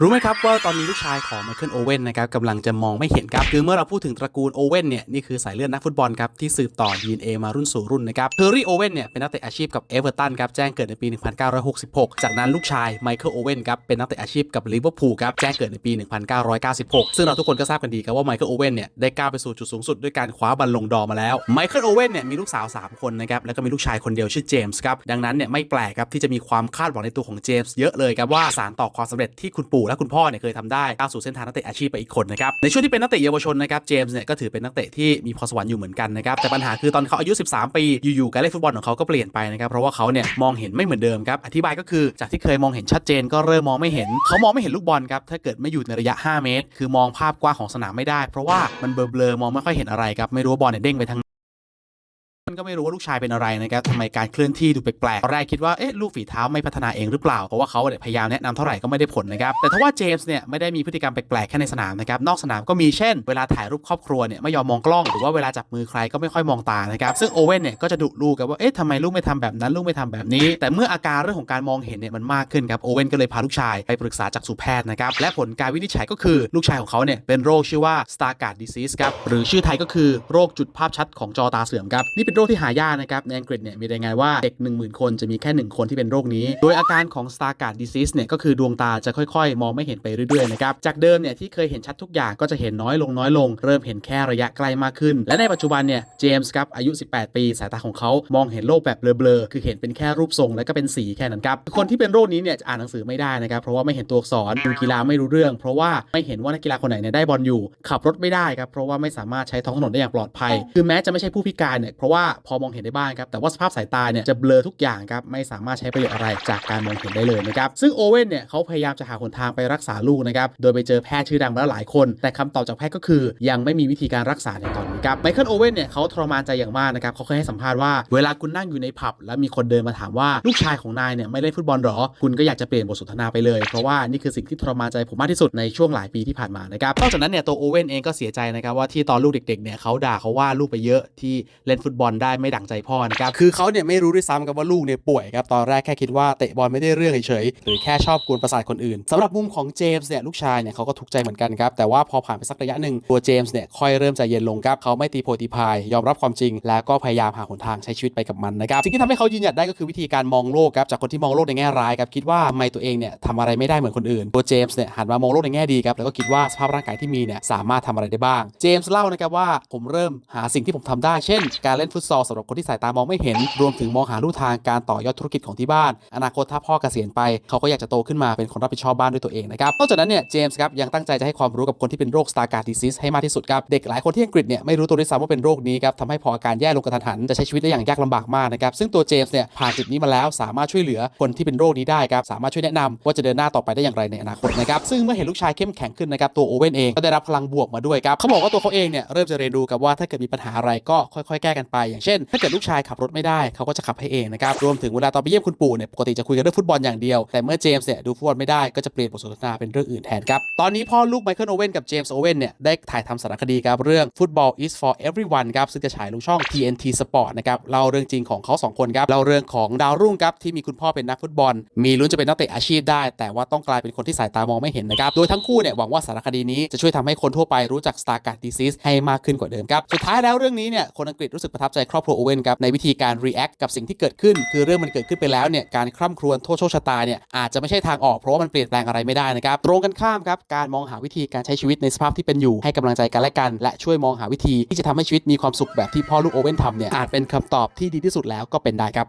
รู้ไหมครับว่าตอนนี้ลูกชายของไมเคิลโอเว่นนะครับกำลังจะมองไม่เห็นครับ คือเมื่อเราพูดถึงตระกูลโอเว่นเนี่ยนี่คือสายเลือดนักฟุตบอลครับ ที่สืบต่อ DNA มารุ่นสู่รุ่นนะครับเฮอร์รี่โอเว่นเนี่ยเป็นนักเตะอาชีพกับเอเวอร์ตันครับ แจ้งเกิดในปี 1966 จากนั้นลูกชายไมเคิลโอเว่นครับ เป็นนักเตะอาชีพกับลิเวอร์พูลครับ แจ้งเกิดในปี 1996 ซึ่งเราทุกคนก็ทราบกันดีครับว่าไมเคิลโอเว่นเนี่ยได้ก้าวไปสู่จุดสูงสุดด้วยการคว้าบัลลงดอมาแล้วไมเคิลโอเว่นเนี่ยมีลูกสาวสามคนนะครับแล้วก็มีลูกชายคนเดียวชื่อเจมส์ครับดังนั้นเนี่ยไม่แปลกครับที่จะมีความคาดหวังในตัวของเจมส์เยอะเลยครับว่าสารต่อความสำเร็จที่คุณปูและคุณพ่อเนี่ยเคยทำได้ก้าวสู่เส้นทางนักเตะอาชีพไปอีกคนนะครับในช่วงที่เป็นนักเตะเยาวชนนะครับเจมส์เนี่ยก็ถือเป็นนักเตะที่มีพรสวรรค์อยู่เหมือนกันนะครับแต่ปัญหาคือตอนเขาอายุ 13 ปีอยู่ๆการเล่นฟุตบอลของเขาก็เปลี่ยนไปนะครับเพราะว่าเขาเนี่ยมองเห็นไม่เหมือนเดิมครับอธิบายก็คือจากที่เคยมองเห็นชัดเจนก็เริ่มมองไม่เห็น เขามองไม่เห็นลูกบอลครับถ้าเกิดไม่อยู่ในระยะ 5 เมตร คือมองภาพกว้างของสนามไม่ได้ เพราะว่ามันเบลอๆมองไม่ค่อยเห็นอะไรครับไม่รู้ว่าบอลเนี่ยเด้งไปทาง มันก็ไม่รู้ว่าลูกชายเป็นอะไรนะครับทำไมการเคลื่อนที่ดูแปลกๆตอนแรกคิดว่าเอ๊ะลูกฝีเท้าไม่พัฒนาเองหรือเปล่าเพราะว่าเขาเนี่ยพยายามแนะนำเท่าไหร่ก็ไม่ได้ผลนะครับแต่ถ้าว่าเจมส์เนี่ยไม่ได้มีพฤติกรรมแปลกๆแค่ในสนามนะครับนอกสนามก็มีเช่น เวลาถ่ายรูปครอบครัวเนี่ยไม่ยอมมองกล้องหรือว่าเวลาจับมือใครก็ไม่ค่อยมองตานะครับซึ่งโอเว่นเนี่ยก็จะดุลูกกันว่าเอ๊ะทำไมลูกไม่ทำแบบนั้นลูกไม่ทำแบบนี้ แต่เมื่ออาการเรื่องของการมองเห็นเนี่ยมันมากขึ้นครับโอเว่นก็เลยพาลูกชายไปปรึกษาจักษุแพทย์นะครับและผลการวินิจฉัยก็คือลูกชายของเขาเนี่ยเป็นโรคชื่อว่า Stargardt disease ครับหรือชื่อไทยก็คือโรคจุดภาพชัดของจอตาเสื่อมครับนี่เป็นโรคที่หายากนะครับในอังกฤษเนี่ยมีรายงานว่าเด็ก 1 0,000 คนจะมีแค่ 1 คนที่เป็นโรคนี้ โดยอาการของ Stargardt disease เนี่ยก็คือดวงตาจะค่อยๆ มองไม่เห็นไปเรื่อยๆนะครับจากเดิมเนี่ยที่เคยเห็นชัดทุกอย่างก็จะเห็นน้อยลงน้อยลง เริ่มเห็นแค่ระยะใกล้มากขึ้น และในปัจจุบันเนี่ยเจมส์ครับอายุ 18 ปีสายตาของเขามองเห็นโลกแบบเบลอๆคือเห็นเป็นแค่รูปทรงและก็เป็นสีแค่นั้นครับคนที่เป็นโรคนี้เนี่ยจะอ่านหนังสือไม่ได้นะครับเพราะว่าไม่เห็นตัวอักษรดูกีฬาไม่รู้เรื่อง เพราะว่าไม่เห็นว่านักกีฬาคนไหนเนี่ยได้บอลอยู่ ขับรถไม่ได้ครับเพราะว่าไม่สามารถใช้ท้องถนนได้อย่างปลอดภัย คือแม้จะไม่ใช่ผู้พิการเนี่ยเพราะว่าพอมองเห็นได้บ้างครับ แต่ว่าสภาพสายตาเนี่ยจะเบลอทุกอย่างครับ ไม่สามารถใช้ประโยชน์อะไรจากการมองเห็นได้เลยนะครับ ซึ่งโอเว่นเนี่ยเขาพยายามจะหาหนทางไปรักษาลูกนะครับ โดยไปเจอแพทย์ชื่อดังมาแล้วหลายคน แต่คำตอบจากแพทย์ก็คือ ยังไม่มีวิธีการรักษาในตอนนี้ครับ ไมเคิลโอเว่นเนี่ยเขาทรมานใจอย่างมากนะครับ เขาเคยให้สัมภาษณ์ว่า เวลาคุณนั่งอยู่ในผับ แล้วมีคนเดินมาถามว่าลูกชายของนายเนี่ยไม่เล่นฟุตบอลหรอ คุณก็อยากจะเปลี่ยนบทสนทนาไปเลย เพราะว่านี่คือสิ่งที่ทรมานใจผมมากที่สุดในช่วงหลายปีที่ผ่านมานะครับนอกจากนั้นเนี่ยตัวโอเว่นเองก็เสียใจนะครับว่าที่ตอนลูกเด็กๆเนี่ยเขาด่าเขาว่าลูกไปเยอะที่เล่นฟุตบอลได้ไม่ดั่งใจพ่อนะครับคือเขาเนี่ยไม่รู้ด้วยซ้ำครับว่าลูกเนี่ยป่วยครับตอนแรกแค่คิดว่าเตะบอลไม่ได้เรื่องเฉยๆหรือแค่ชอบกวนประสาทคนอื่นสำหรับมุมของเจมส์เนี่ยลูกชายเนี่ยเขาก็ทุกใจเหมือนกันครับแต่ว่าพอผ่านไปสักระยะหนึ่งตัวเจมส์เนี่ยค่อยเริ่มใจเย็นลงครับเขาไม่ตีโพตีพายยอมรับความจริง แล้วก็พยายามหาหนทางใช้ชีวิตไปกับมันนะครับสิ่งที่ทำให้เขายืนหยัดได้ก็คือวิธีการมองโลกครับจากคนที่มองโลกในแง่ร้ายครับคิดว่าทำไมตัวเองเนี่ยทำอะไรไม่ได้เหมือนคนอื่นตัวเจมส์เนี่ยหันมามองโลกในแง่ดีครับแล้วก็คิดว่าสภาพร่างกายที่มีเนี่ยสามารถทำอะไรได้บ้าง เจมส์เล่านะครับว่าผมเริ่มหาสิ่งที่ผมทำได้เช่น การเล่นฟุตซอลสำหรับคนที่สายตามองไม่เห็น รวมถึงมองหาลู่ทางการต่อยอดธุรกิจของที่บ้าน อนาคตถ้าพ่อเกษียณไป เขาก็อยากจะโตขึ้นมาเป็นคนรับผิดชอบบ้านด้วยตัวเองนะครับนอกจากนั้นเนี่ยเจมส์ครับยังตั้งใจจะให้ความรู้กับคนที่เป็นโรค Stargardt disease ให้มากที่สุดครับเด็กหลายคนที่อังกฤษเนี่ยไม่รู้ตัวด้วยซ้ำว่าเป็นโรคนี้ครับทำให้พออาการแย่ลงกระทันหันจะใช้ชีวิตได้อย่างยากลำบากมากนะครับซึ่งตัวเจมส์เนี่ยผ่านจุดนี้มาแล้วสามารถช่วยเหลือคนที่เป็นโรคนี้ได้ครับสามารถช่วยแนะนำว่าจะเดินหน้าต่อไปได้อย่างไรในอนาคตนะครับซึ่งเมื่อเห็นลูกชายเข้มแข็งขึ้นนะครับตัวโอเว่นเองก็ได้รับพลังบวกมาด้วยครับเขาบอกว่าตัวเขาเองเนี่ยเริ่มจะเรียนรู้กับว่าถ้าเกิดมีปัญหาอะไรก็ค่อย ๆ แก้กันไปอย่างเช่น ถ้าเกิดลูกชายขับรถไม่ได้เขาก็จะขับให้เองนะครับรวมถึงเวลาตอนไปเยี่ยมคุณปู่เนี่ยปกติจะคุยกันเรื่องฟุตบอลอย่างเดียวแต่เมื่อเจมส์เนี่ยดูฟุตบอลไม่ได้ก็จะเปลี่ยนบทสนทนาเป็นเรื่องอื่นแทนครับตอนนี้พ่อลูกไมเคิลโอเว่นกับเจมส์โอเว่นเนี่ยได้ถ่ายทำสารคดีครับเรื่อง Football is for everyone ครับซึ่งจะฉายลงช่อง TNT Sport นะครับเล่าเรื่องจริงของเขาสองคนครับเล่าเรื่องของดาวรุ่งครับที่มีคุณพ่อเป็นนักฟุตบอล มีลุ้นจะเป็นนักเตะอาชีพได้ แต่ว่าต้องกลายเป็นคนที่สายตามองไม่เห็นนะครับโดยทั้งคู่เนี่ยหวังว่าสารคดีนี้จะช่วยทำให้คนทั่วไปรู้จัก Stargardt disease ให้มากขึ้นกว่าเดิมครับสุดท้ายแล้วเรื่องนี้เนี่ยคนอังกฤษรู้สึกประทับใจครอบครัวโอเว่นครับในวิธีการ react กับสิ่งที่เกิดขึ้น คือเรื่องมันเกิดขึ้นไปแล้วเนี่ยการคร่ำครวญโทษโชคชะตาเนี่ยอาจจะไม่ใช่ทางออกเพราะว่ามันเปลี่ยนแปลงอะไรไม่ได้นะครับตรงกันข้ามครับการมองหาวิธีการใช้ชีวิตในสภาพที่เป็นอยู่ให้กำลังใจกันและกัน และช่วยมองหาวิธีที่จะทำให้ชีวิตมีความสุขแบบที่พ่อลูกโอเว่นทำเนี่ยอาจเป็นคำตอบที่ดีที่สุดแล้วก็เป็นได้ครับ